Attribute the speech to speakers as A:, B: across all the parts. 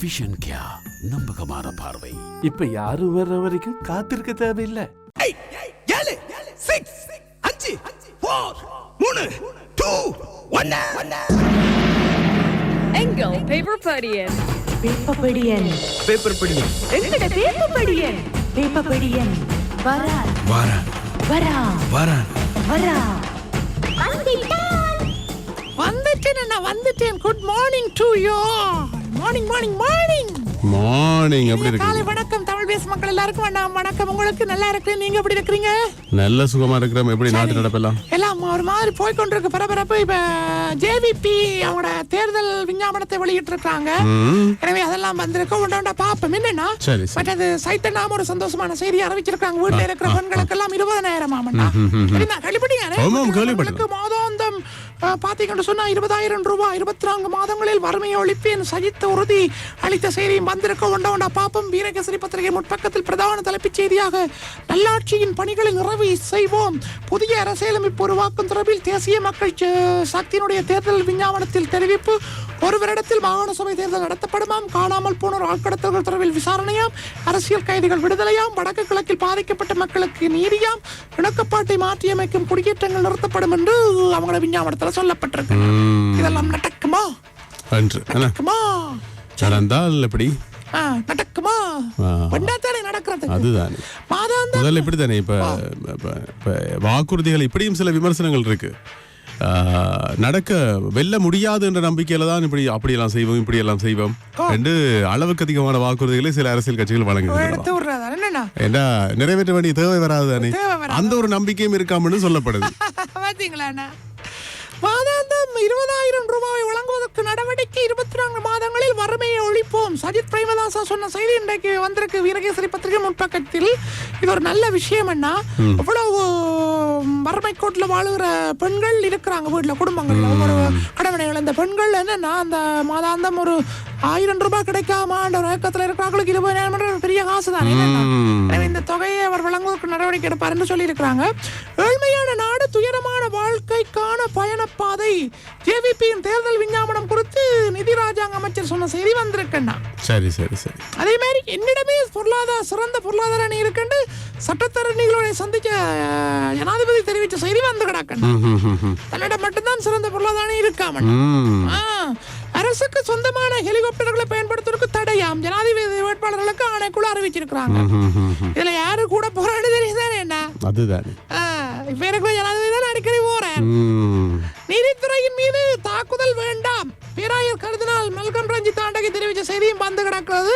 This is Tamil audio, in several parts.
A: விஷன் கியா நம்பகமான பார்வை.
B: இப்ப யாரும் வர்ற வரைக்கும் காத்திருக்க தேவையில்லை.
C: ஏழு சிக்ஸ் அஞ்சு ஃபோர் மூணு டூ ஒன்னு
D: எங்கள் பேப்பர் படியன்?
E: பேப்பபடியன்
C: பேப்பர் படி
E: எங்கட பேப்பபடியன் பேப்பபடியன் வரா
C: வாரா
E: வரா
C: வாரா
E: வரா
F: வந்துட்டேன். நான் வந்துட்டேன். Good morning to you morning morning morning
G: morning எப்படி
F: காலை
G: இருக்கு
F: வணக்கம். தமிழ் பேச மக்கள் எல்லாருக்கும் வேண்டாம் வணக்கம். உங்களுக்கு நல்லா இருக்கிறேன் நீங்க எப்படி இருக்கிறீங்க?
G: நல்ல சுகமா இருக்கிறோம். எப்படி நாட்டு நடப்பெல்லாம்?
F: எல்லாம் ஒரு மாதிரி போய் கொண்டிருக்கு பரபரப்பு. இப்ப ஜேவிபி அவங்களோட தேர்தல் விஞ்ஞாபனத்தை வெளியிட்டு இருக்காங்க எனவே அதெல்லாம் வந்திருக்கு. ஒன்றா ஒன்றா பாப்போம் என்னன்னா
G: சரி.
F: மற்றது சைத்தனாம ஒரு சந்தோஷமான செய்தி அறிவிச்சிருக்காங்க வீட்டுல இருக்கிற பெண்களுக்கு எல்லாம் இருபதாயிரம் ஆமண்டா கேள்விப்பட்டீங்க
G: ஆமாம்,
F: சொன்னால் சொன்னா இருபதாயிரம் ரூபாய் இருபத்தி நான்கு மாதங்களில் வறுமையை ஒழிப்பேன் சஜித்த உறுதி. அளித்த செய்தியும் வந்திருக்க ஒன்றா ஒன்றா பாப்பம் வீரகேசரி பத்திரிகை முற்பக்கத்தில் பிரதான தலைப்புச் செய்தியாக நல்லாட்சியின் பணிகளை நிறைவு செய்வோம். புதிய அரசியலமைப்பு உருவாக்கும் தொடர்பில் தேசிய மக்கள் சக்தியினுடைய தேர்தல் விஞ்ஞாபனத்தில் தெரிவிப்பு. ஒரு வருடத்தில் மாகாண சபை தேர்தல் நடத்தப்படுமாம். காணாமல் போனோர் ஆட்கடத்தல்கள் தொடர்பில் விசாரணையாம். அரசியல் கைதிகள் விடுதலையாம். வடக்கு கிழக்கில் பாதிக்கப்பட்ட மக்களுக்கு நீதியாம். இணக்கப்பாட்டை மாற்றியமைக்கும் குடியேற்றங்கள் நிறுத்தப்படும் என்று அவங்களோட விஞ்ஞாபனத்தில் சொல்லப்பட்டிருக்கு. இதெல்லாம் நடக்குமா? நடக்குமா?
G: நடந்தால் எப்படி?
F: நடக்குமா? நடக்கிறது.
G: அதுதானே. முதல்ல இப்படி தானே இப்ப வாக்குறுதிகள் இப்படியும் சில விமர்சனங்கள் இருக்கு. நடக்க வெல்ல முடியாது என்ற நம்பிக்கையில தான் இப்படி அப்படியெல்லாம் செய்வோம் இப்படி எல்லாம் செய்வோம் என்று அளவுக்கு அதிகமான வாக்குறுதிகளை சில அரசியல் கட்சிகள் வழங்குகின்றன ஏண்டா நிறைவேற்ற வேண்டிய தேவை வராது தானே. அந்த ஒரு நம்பிக்கையும் இருக்காமன்னு சொல்லப்படுது.
F: மாதாந்தம் இருபதாயிரம் ரூபாய் வழங்குவதற்கு நடவடிக்கை இருபத்தி நான்கு மாதங்களில் வறுமையை ஒழிப்போம். சஜித் பிரேமதாசா சொன்ன செய்தி இன்றைக்கு வந்திருக்கு. வீரகேசரி பத்திரிகை முன்பக்கத்தில் இது ஒரு நல்ல விஷயம் அண்ணா. இவ்வளவு வறுமை கோட்டில் வாழுகிற பெண்கள் இருக்கிறாங்க வீட்டுல குடும்பங்கள்ல. ஒரு கடவுளை இழந்த பெண்கள் என்னன்னா அந்த மாதாந்தம் ஒரு ஆயிரம் ரூபாய் கிடைக்காம ஒரு ஏக்கத்தில் இருக்கிறவங்களுக்கு இருபதாயிரம் பெரிய காசு தான் எனவே இந்த தொகையை அவர் வழங்குவதற்கு நடவடிக்கை எடுப்பார் என்று சொல்லியிருக்கிறாங்க. ஏழ்மையான நாடு துயரமான வாழ்க்கைக்கான பயணப்பாதை. ஜேவிபியின் தேர்தல் விஞ்ஞாபனம் குறித்து நிதி ராஜாங்க அமைச்சர் சொன்ன செய்தி வந்திருக்குன்னா
G: சரி சரி சரி.
F: அதே மாதிரி என்னிடமே பொருளாதார சிறந்த பொருளாதார அணி இருக்குன்னு சட்டத்தரணிகளோட சந்திச்ச அஹ், ஜனாதிபதி தெரிவித்த செய்தி வந்து கிடக்கண்ணா
G: ம், ம், ம், ம்.
F: தன்னிடம் மட்டும்தான் சிறந்த பொருளாதார அணி இருக்காம. அரசுக்கு சொந்தமான ஹெலிகாப்டர்களை பயன்படுத்துவதற்கு தடையாம். ஜனாதிபதி வேட்பாளர்களுக்கு ஆணைக்குழு அறிவிச்சிருக்கிறாங்க. இதுல யாரு கூட போறான்னு தெரியுதானே என்ன?
G: அதுதானே.
F: இப்ப எனக்கு ஜனாதிபதி தான் அடிக்கடி போறேன். நீதித்துறையின் மீது தாக்குதல் வேண்டாம். பேராயர் கருதினால் மெல்கம் ரஞ்சித் தாண்டகி தெரிவித்த செய்தியும் வந்து கிடக்கிறது.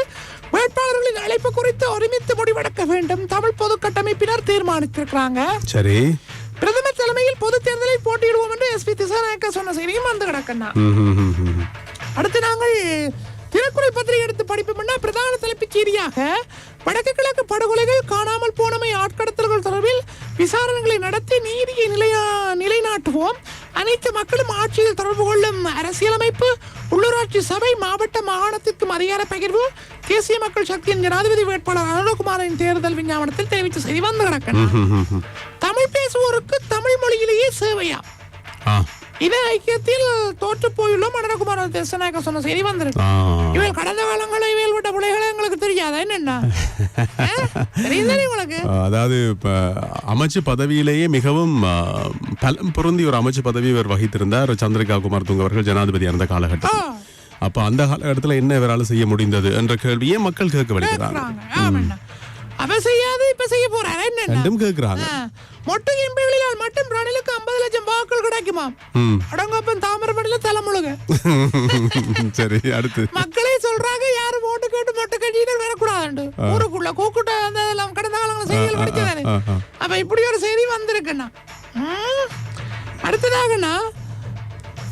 F: வேட்பாளர்களின் அழைப்பு குறித்து ஒருமித்து முடிவெடுக்க வேண்டும். தமிழ் பொது கட்டமைப்பினர் தீர்மானித்திருக்கிறாங்க.
G: சரி.
F: பிரதமர் தலைமையில் பொது தேர்தலில் போட்டியிடுவோம் என்று எஸ்பி திசாநாயக்க சொன்ன செய்தியும் வந்து கிடக்கண்ணா. அடுத்து நாங்கள் தினக்குறள் பத்திரிகை எடுத்து படிப்போம்னா பிரதான தலைப்புச் செய்தியாக வடக்கு கிழக்கு படுகொலைகள் காணாமல் போனமை ஆட்கடத்தல்கள் தொடர்பில் விசாரணைகளை நடத்தி நீதியை நிலையா நிலைநாட்டுவோம். அனைத்து மக்களும் ஆட்சியில் தொடர்பு கொள்ளும் அரசியலமைப்பு உள்ளூராட்சி சபை மாவட்ட மாகாணத்திற்கும் அதிகார பகிர்வு தேசிய மக்கள் சக்தியின் ஜனாதிபதி வேட்பாளர் அருணகுமாரின் தேர்தல் விஞ்ஞாபனத்தில் தெரிவித்த செய்தி வந்து கிடக்கணும். தமிழ் பேசுவோருக்கு தமிழ் மொழியிலேயே சேவையா? இன ஐக்கியத்தில் தோற்று போயுள்ளோம். அருணகுமார் தேசநாயக்க சொன்ன செய்தி வந்திருக்கு. இவள் கடந்த காலங்களில் இவள் விட்ட பிள்ளைகளை எங்களுக்கு தெரியாதா? என்னென்ன? உங்களுக்கு?
G: அதாவது இப்ப அமைச்சு பதவியிலேயே மிகவும் பலம் பொருந்தி ஒரு அமைச்சு பதவி இவர் வகித்திருந்தார். சந்திரிகா குமார் துங்க அவர்கள் ஜனாதிபதி அந்த காலகட்டத்தில். அப்ப அந்த காலகட்டத்தில் என்ன இவரால் செய்ய முடிந்தது என்ற கேள்வியே மக்கள் கேட்க வருகிறாங்க.
F: அவ செய்யாது இப்ப செய்ய போறாரு?
G: ரெண்டும் கேட்கிறாங்க.
F: மொட்டை எம்பிகளினால் மட்டும் ரணிலுக்கு வாக்குகள் கிடைக்குமா
G: ம்.
F: அடங்கப்பன் தாமிரபணியில தலைமுழுக
G: சரி அடுத்து
F: மக்களே சொல்றாங்க யாரும் ஓட்டு கேட்டு மொட்டை கட்சியினர் வரக்கூடாதுண்டு ஊருக்குள்ள கூக்குட்ட அந்த எல்லாம் கடந்த காலங்களில் செய்திகள் படிச்சதானே
G: ஆ, ஆ.
F: அப்ப இப்படி ஒரு செய்தி வந்திருக்குண்ணா ம். அடுத்ததாகண்ணா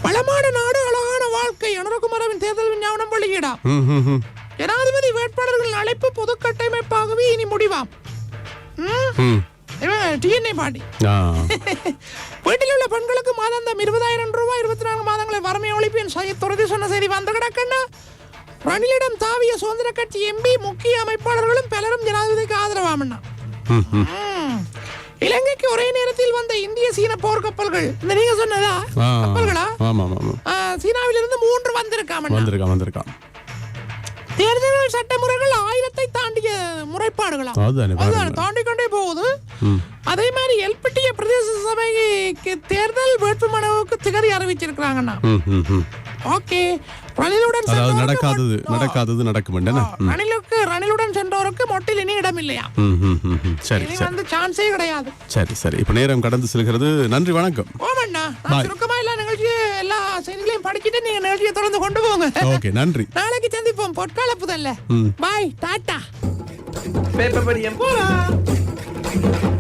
F: வளமான நாடு அழகான வாழ்க்கை அனுரகுமாரவின் தேர்தல் விஞ்ஞாபனம் வெளியிடா
G: ம், ம், ம்.
F: ஜனாதிபதி வேட்பாளர்களின் அழைப்பு பொது கட்டமைப்பாகவே இனி முடிவாம் ம்.
G: ம்.
F: இவன் டிஎன்ஏ பாட்டி. வீட்டில் உள்ள பெண்களுக்கு மாதாந்தம் இருபதாயிரம் ரூபாய் இருபத்தி நான்கு மாதங்களை வறுமை ஒழிப்பின் துறதி சொன்ன செய்தி வந்து கிடக்கண்ணா ரணிலிடம் தாவிய சுதந்திர கட்சி எம்பி முக்கிய அமைப்பாளர்களும் பலரும் ஜனாதிபதிக்கு ஆதரவாமண்ணா. இலங்கைக்கு ஒரே நேரத்தில் வந்த இந்திய சீன போர்க்கப்பல்கள் இந்த நீங்க சொன்னதா. கப்பல்களா? சீனாவிலிருந்து மூன்று வந்திருக்காமண்ணா.
G: வந்திருக்கான் வந்திருக்கான்
F: தேர்தல்கள் சட்டமுறைகள் ஆயிரத்தை தாண்டிய முறைப்பாடுகளா?
G: அதுதானே
F: தாண்டி கொண்டே போகுது. அதே மாதிரி எல்பிட்டிய பிரதேச சபைக்கு தேர்தல் வேட்புமனுவுக்கு திகதி அறிவிச்சிருக்கிறாங்கண்ணா. ஓகே. ரணிலுடன்
G: நடக்காதது நடக்காதது நடக்கும்
F: ரணிலுக்கு ரணிலுடன் சென்றோருக்கு மொட்டில் இனி இடம் இல்லையா.
G: சரி
F: வந்து சான்ஸே கிடையாது.
G: சரி சரி. இப்ப நேரம் கடந்து செல்கிறது. நன்றி வணக்கம்.
F: ஓமண்ணா. சுருக்கமா செய்திகளையும் படிச்சுட்டு நீங்க நிகழ்ச்சியை தொடர்ந்து கொண்டு போங்க.
G: ஓகே நன்றி.
F: நாளைக்கு சந்திப்போம். பொற்கால புதல்ல. Bye tata.
C: பேப்பர் படியம். போலாம்.